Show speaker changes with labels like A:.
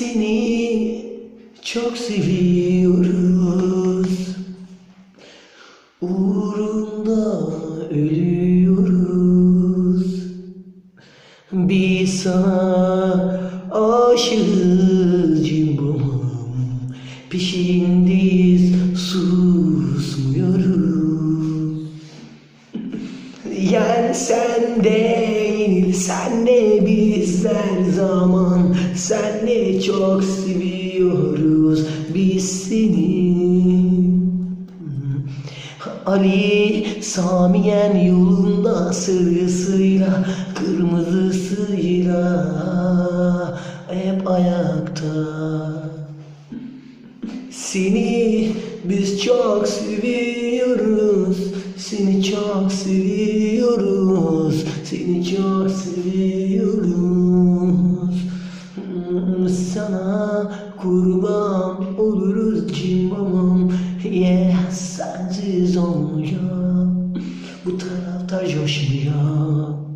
A: Seni çok seviyoruz. Uğrunda ölüyoruz. Biz sana aşığız cimbomum. Peşindeyiz susmuyoruz. Yani sen de yenilsen de biz her zaman senle çok seviyoruz biz seni. Ali Samiyen yolunda sarısıyla kırmızısıyla hep ayakta. Seni biz çok seviyoruz. Seni çok seviyoruz. Seni çok seviyoruz. Sana kurban oluruz cimbomum. Yeah, sensiz olmuyor. Bu tarafta coşmuyor.